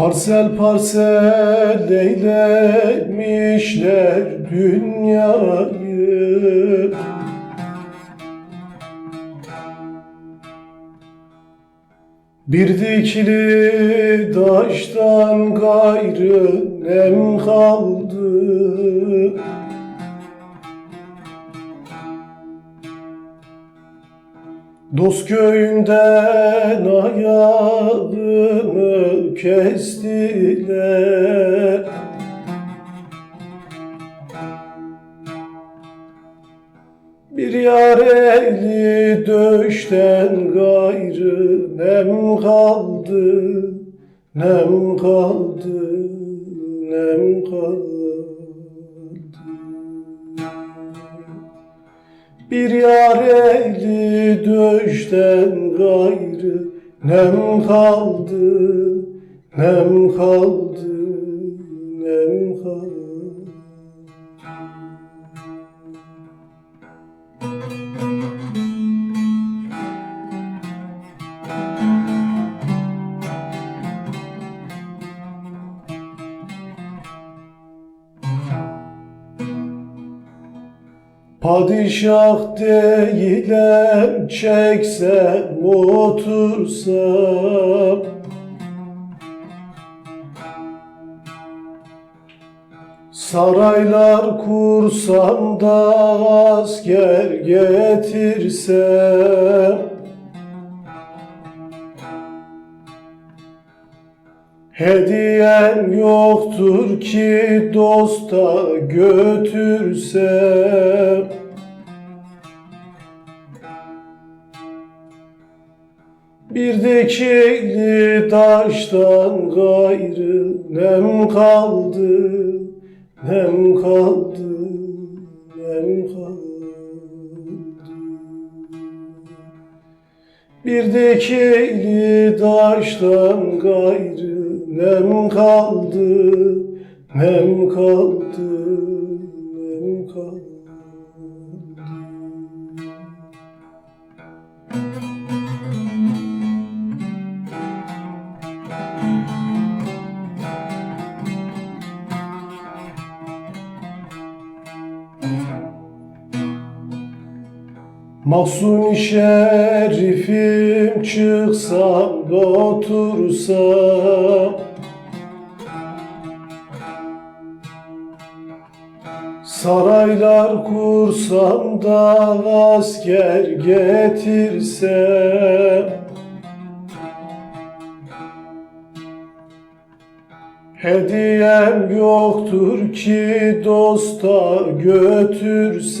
Parsel parsel eylemişler dünyayı Bir dikili taştan gayrı nem kaldı. Dost köyünden ayağımı kestiler Bir yar eli döşten gayrı nem kaldı Nem kaldı, nem kaldı Bir yar eli döşten gayrı nem kaldı, nem kaldı, nem kaldı. Padişah değilim çeksem otursam. Saraylar kursam da asker getirsem Hediyem yoktur ki dosta götürsem Bir dikili taştan gayrı nem kaldı, nem kaldı, nem kaldı. Bir dikili taştan gayrı nem kaldı, nem kaldı, nem kaldı. Mahzun şerifim çıksam da otursam. Saraylar kursam da asker getirsem. Hediyem yoktur ki dosta götürsem